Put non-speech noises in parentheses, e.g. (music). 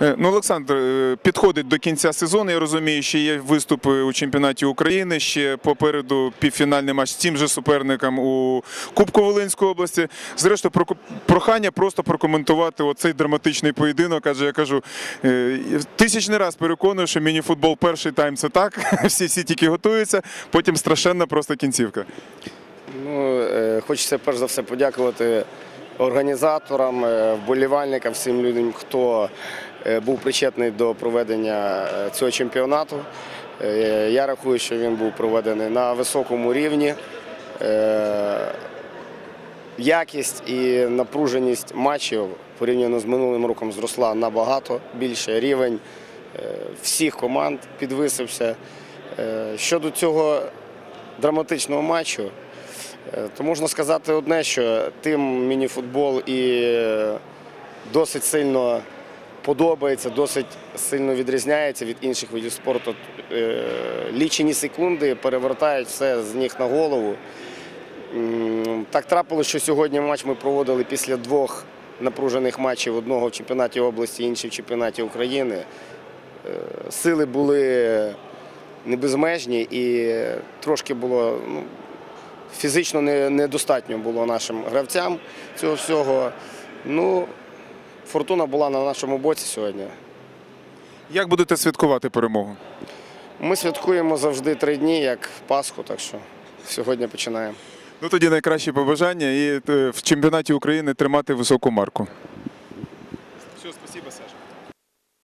Е, Ну, Олександр, е, підходить до кінця сезону. Я розумію, що є виступи у чемпіонаті України. Ще попереду півфінальний матч з тим же суперником у Кубку Волинської області. Зрештою, прохання просто прокоментувати оцей драматичний поєдинок. Адже я кажу, е, тисячний раз переконую, що мініфутбол перший тайм це так. (laughs) Всі всі тільки готуються, потім страшенна просто кінцівка. Ну, е, хочеться перш за все подякувати організаторам, е, вболівальникам, всім людям, хто е, був причетний до проведення е, цього чемпіонату. Я рахую, що він був проведений на високому рівні. Якість і напруженість матчів порівняно з минулим роком зросла набагато більше. Рівень всіх команд підвисився. Щодо цього драматичного матчу, Е, То можна сказати одне, що тим мініфутбол і е, досить сильно подобається, досить сильно відрізняється від інших видів спорту. Е, Лічені секунди перевертають все з ніг на голову. Так трапилося, що сьогодні матч ми проводили після двох напружених матчів: одного в чемпіонаті області, інший в чемпіонаті України. Сили були не безмежні і трошки було ну, фізично недостатньо було нашим гравцям цього всього. Ну, фортуна була на нашому боці сьогодні. Як будете святкувати перемогу? Ми святкуємо завжди три дні, як Пасху, так що сьогодні починаємо. Ну тоді найкращі побажання і е, в чемпіонаті України тримати високу марку.